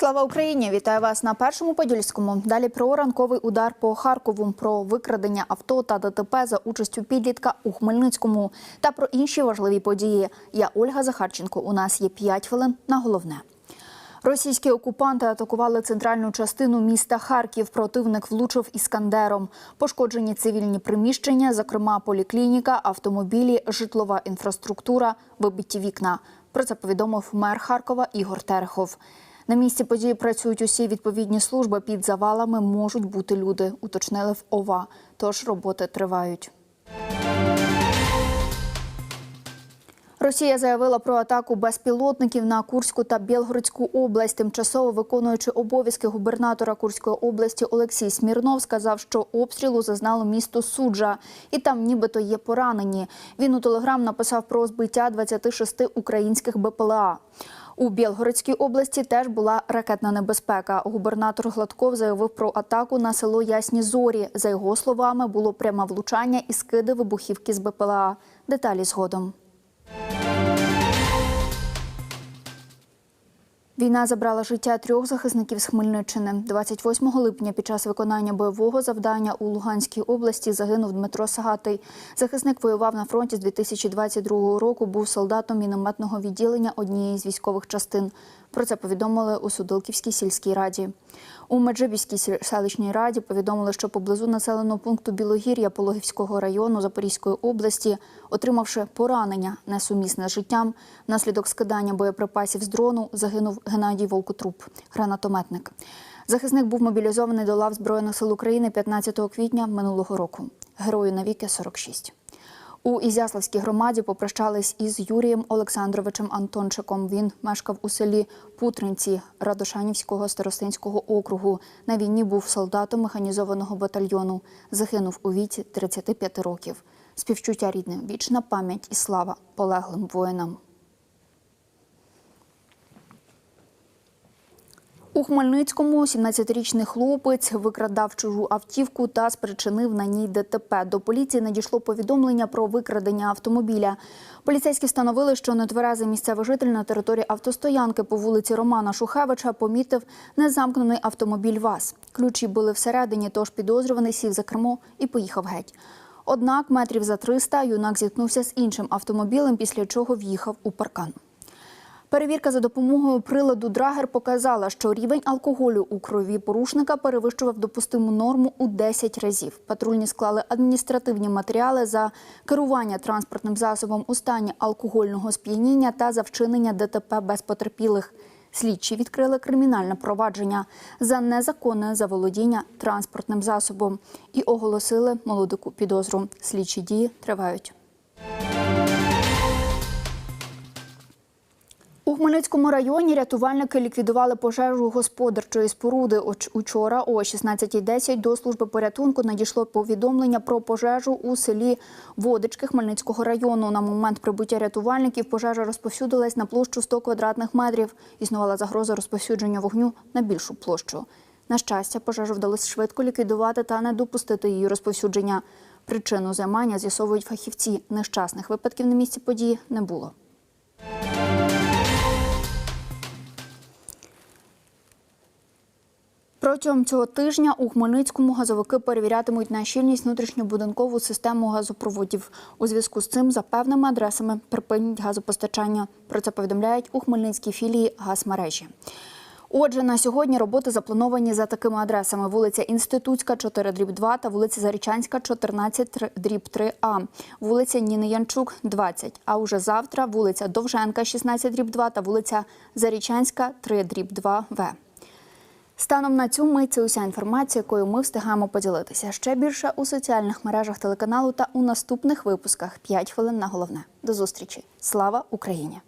Слава Україні! Вітаю вас на першому подільському. Далі про ранковий удар по Харкову, про викрадення авто та ДТП за участю підлітка у Хмельницькому та про інші важливі події. Я Ольга Захарченко. У нас є 5 хвилин на головне. Російські окупанти атакували центральну частину міста Харків. Противник влучив іскандером. Пошкоджені цивільні приміщення, зокрема поліклініка, автомобілі, житлова інфраструктура, вибиті вікна. Про це повідомив мер Харкова Ігор Терехов. На місці події працюють усі відповідні служби. Під завалами можуть бути люди, уточнили в ОВА. Тож роботи тривають. Росія заявила про атаку безпілотників на Курську та Білгородську область. Тимчасово виконуючи обов'язки губернатора Курської області Олексій Смірнов сказав, що обстрілу зазнало місто Суджа, і там нібито є поранені. Він у телеграм написав про збиття 26 українських БПЛА. У Білгородській області теж була ракетна небезпека. Губернатор Гладков заявив про атаку на село Ясні Зорі. За його словами, було пряме влучання і скиди вибухівки з БПЛА. Деталі згодом. Війна забрала життя трьох захисників з Хмельниччини. 28 липня під час виконання бойового завдання у Луганській області загинув Дмитро Сагатий. Захисник воював на фронті з 2022 року. Був солдатом мінометного відділення однієї з військових частин. Про це повідомили у Судилківській сільській раді. У Меджибіській селищній раді повідомили, що поблизу населеного пункту Білогір'я Пологівського району Запорізької області, отримавши поранення несумісне з життям, внаслідок скидання боєприпасів з дрону загинув Геннадій Волкотруп, гранатометник. Захисник був мобілізований до лав Збройних сил України 15 квітня минулого року. Герою навіки 46. У Ізяславській громаді попрощались із Юрієм Олександровичем Антончиком. Він мешкав у селі Путринці Радошанівського старостинського округу. На війні був солдатом механізованого батальйону. Загинув у віці 35 років. Співчуття рідним, вічна пам'ять і слава полеглим воїнам. У Хмельницькому 17-річний хлопець викрадав чужу автівку та спричинив на ній ДТП. До поліції надійшло повідомлення про викрадення автомобіля. Поліцейські встановили, що нетверезий місцевий житель на території автостоянки по вулиці Романа Шухевича помітив незамкнений автомобіль ВАЗ. Ключі були всередині, тож підозрюваний сів за кермо і поїхав геть. Однак метрів за 300 юнак зіткнувся з іншим автомобілем, після чого в'їхав у паркан. Перевірка за допомогою приладу Драгер показала, що рівень алкоголю у крові порушника перевищував допустиму норму у 10 разів. Патрульні склали адміністративні матеріали за керування транспортним засобом у стані алкогольного сп'яніння та за вчинення ДТП без потерпілих. Слідчі відкрили кримінальне провадження за незаконне заволодіння транспортним засобом і оголосили молодику підозру. Слідчі дії тривають. Хмельницькому районі рятувальники ліквідували пожежу господарчої споруди. Учора о 16.10 до служби порятунку надійшло повідомлення про пожежу у селі Водички Хмельницького району. На момент прибуття рятувальників пожежа розповсюдилась на площу 100 квадратних метрів. Існувала загроза розповсюдження вогню на більшу площу. На щастя, пожежу вдалося швидко ліквідувати та не допустити її розповсюдження. Причину займання з'ясовують фахівці. Нещасних випадків на місці події не було. Протягом цього тижня у Хмельницькому газовики перевірятимуть на щільність внутрішньобудинкову систему газопроводів. У зв'язку з цим за певними адресами припинять газопостачання. Про це повідомляють у Хмельницькій філії газмережі. Отже, на сьогодні роботи заплановані за такими адресами: вулиця Інститутська, 4 дріб 2 та вулиця Зарічанська, 14 дріб 3 А, вулиця Ніни Янчук, 20. А уже завтра вулиця Довженка, 16 дріб 2 та вулиця Зарічанська, 3 дріб 2 В. Станом на цю мить це уся інформація, якою ми встигаємо поділитися. Ще більше у соціальних мережах телеканалу та у наступних випусках. 5 хвилин на головне. До зустрічі. Слава Україні!